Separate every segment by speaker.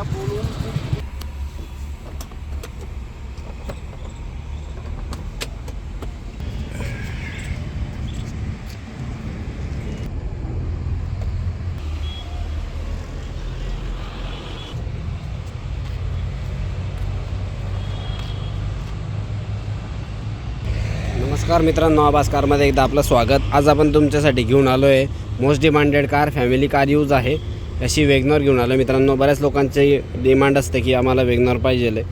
Speaker 1: नमस्कार मित्रांनो आवाज कारमध्ये एकदा आपलं स्वागत. आज आपण तुमच्यासाठी घेऊन आलो आहे most demanded car family car use आहे. अशी वेगनॉर घेऊन आलो. मित्रांनो बऱ्याच लोकांची डिमांड असते की आम्हाला वेगनॉर पाहिजे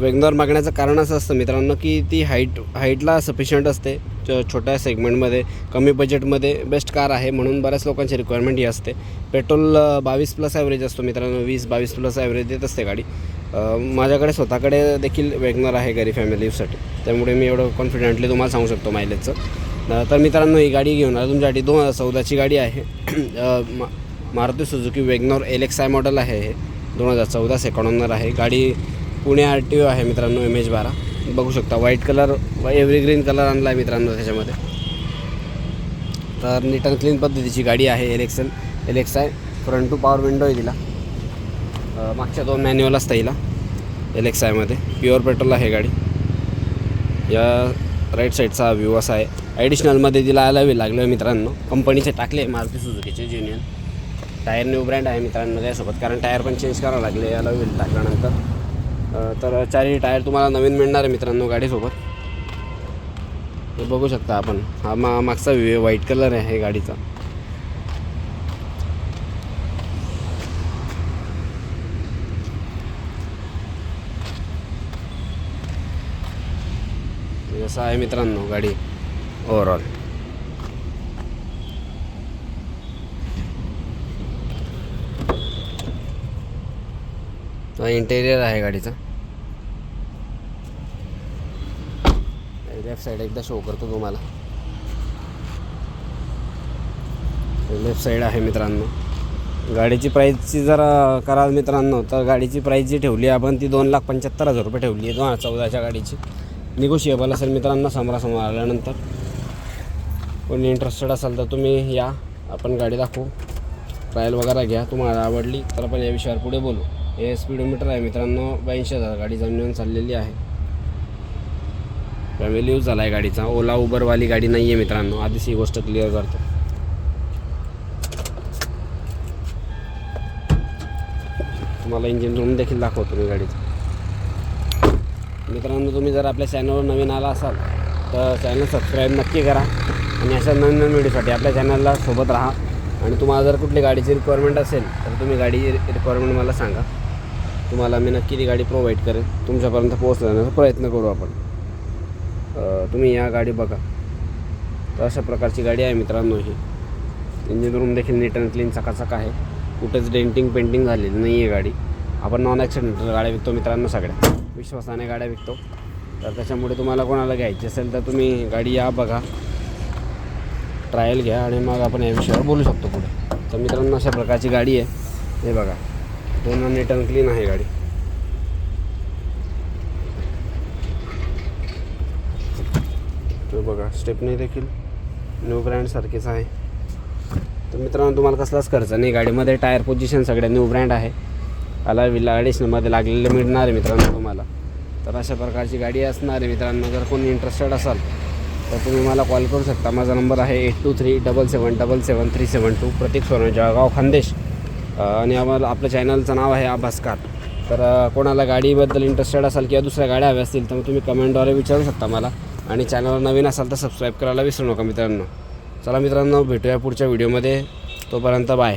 Speaker 1: वेगनॉर मागण्याचं कारण असं असतं मित्रांनो की ती हाईट हाईटला सफिशियंट असते. छोट्या सेगमेंटमध्ये कमी बजेटमध्ये बेस्ट कार आहे म्हणून बऱ्याच लोकांची रिक्वायरमेंट ही असते. पेट्रोल बावीस प्लस ॲव्हरेज असतो मित्रांनो. वीस बावीस प्लस ॲव्हरेज देत असते गाडी. माझ्याकडे स्वतःकडे देखील वेगनर आहे घरी फॅमिलीसाठी त्यामुळे मी एवढं कॉन्फिडेंटली तुम्हाला सांगू शकतो मायलेजचं तर मित्रांनो ही गाडी घेऊन आलो. तुमच्यासाठी दोन हजार चौदाची गाडी आहे. Maruti Suzuki WagonR L X I model आहे हे. दोन हजार चौदा सेकंड आहे. गाडी पुणे आर टी ओ आहे मित्रांनो एम एच बारा. बघू शकता व्हाईट कलर एव्हरीग्रीन कलर आणला आहे मित्रांनो त्याच्यामध्ये. तर नीट अँड क्लीन पद्धतीची गाडी आहे L X L L X I front two power window आहे तिला. मागच्या दोन मॅन्युअल असतं हिला एल एक्स आयमध्ये प्युअर पेट्रोल आहे गाडी. या राईट साईडचा व्ह्यू असा आहे. ॲडिशनलमध्ये तिला अलावी लागलो आहे मित्रांनो कंपनीचे टाकले मारुती सुझुकीचे ज्युनियन टायर न्यू ब्रँड आहे मित्रांनो त्यासोबत कारण टायर पण चेंज करावं लागले अलावी टाकल्यानंतर. तर चारही टायर तुम्हाला नवीन मिळणार आहे मित्रांनो गाडीसोबत. हे बघू शकता आपण. हा मा मागचा व्ह्यू आहे व्हाईट कलर आहे गाडीचा. असं आहे मित्रांनो गाडी ओव्हरऑल इंटेरियर आहे गाडीचा. लेफ्ट साईड एकदा शो करतो तुम्हाला. लेफ्ट साईड आहे मित्रांनो. गाडीची प्राईजची जर कराल मित्रांनो तर गाडीची प्राईज जी ठेवली आहे आपण ती दोन लाख पंच्याहत्तर हजार रुपये ठेवली आहे दोन हजार चौदाच्या गाडीची. निगोशिएबल असेल मित्रांनो समोरासमोर आल्यानंतर. कोणी इंटरेस्टेड असाल तर तुम्ही या आपण गाडी दाखवू. ट्रायल वगैरे घ्या तुम्हाला आवडली तर आपण या विषयावर पुढे बोलू. हे स्पीडोमीटर आहे मित्रांनो. ब्याऐंशी हजार गाडी जमिनीवर चाललेली आहे. फॅमिली यूज झाला आहे गाडीचा. ओला उबरवाली गाडी नाही आहे मित्रांनो. आधीच ही गोष्ट क्लिअर करतो. तुम्हाला इंजिन रूम देखील दाखवतो मी गाडीचं. मित्रांनो तुम्ही जर आपल्या चॅनलवर नवीन आला असाल तर चॅनल सबस्क्राईब नक्की करा आणि अशा नवीन नवीन व्हिडिओसाठी आपल्या चॅनलला सोबत राहा. आणि तुम्हाला जर कुठली गाडीची रिक्वायरमेंट असेल तर तुम्ही गाडी रिक्वायरमेंट मला सांगा. तुम्हाला मी नक्की ती गाडी प्रोव्हाइड करेन. तुमच्यापर्यंत पोहोचण्याचा प्रयत्न करू आपण. तुम्ही या गाडी बघा. तर अशा प्रकारची गाडी आहे मित्रांनो ही. इंजिन रूम देखील नीट अँड क्लीन चकाचक आहे. कुठेच डेंटिंग पेंटिंग झालेली नाही आहे गाडी. आपण नॉन ॲक्सिडेंटल गाड्या विकतो मित्रांनो सगळ्या. विश्वासाने गाड्या विकतो. तर त्याच्यामुळे तुम्हाला कोणाला घ्यायची असेल तर तुम्ही गाडी या बघा. ट्रायल घ्या आणि मग आपण या विषयावर बोलू शकतो पुढे. तर मित्रांनो अशा प्रकारची गाडी आहे. हे बघा. पूर्ण नीट अँड क्लीन आहे गाडी. तो बघा स्टेपनी देखील न्यू ब्रँडसारखीच आहे. तर मित्रांनो तुम्हाला कसलाच खर्च नाही. गाडीमध्ये टायर पोझिशन सगळ्या न्यू ब्रँड आहे. आला विला ॲडिशनलमध्ये लागलेले मिळणार आहे मित्रांनो तुम्हाला. तर अशा प्रकारची गाडी असणार आहे मित्रांनो. जर कोणी इंटरेस्टेड असाल तर तुम्ही मला कॉल करू शकता. माझा नंबर आहे eight two three double seven double seven three seven two Pratik Sone Jalgaon Khandesh. आणि आम्हाला आपलं चॅनलचं नाव आहे आभासकार. तर कोणाला गाडीबद्दल इंटरेस्टेड असाल किंवा दुसऱ्या गाड्या हव्या असतील तर मग तुम्ही कमेंटद्वारे विचारू शकता मला. आणि चॅनलवर नवीन असाल तर सबस्क्राईब करायला विसरू नका मित्रांनो. चला मित्रांनो भेटूया पुढच्या व्हिडिओमध्ये तोपर्यंत बाय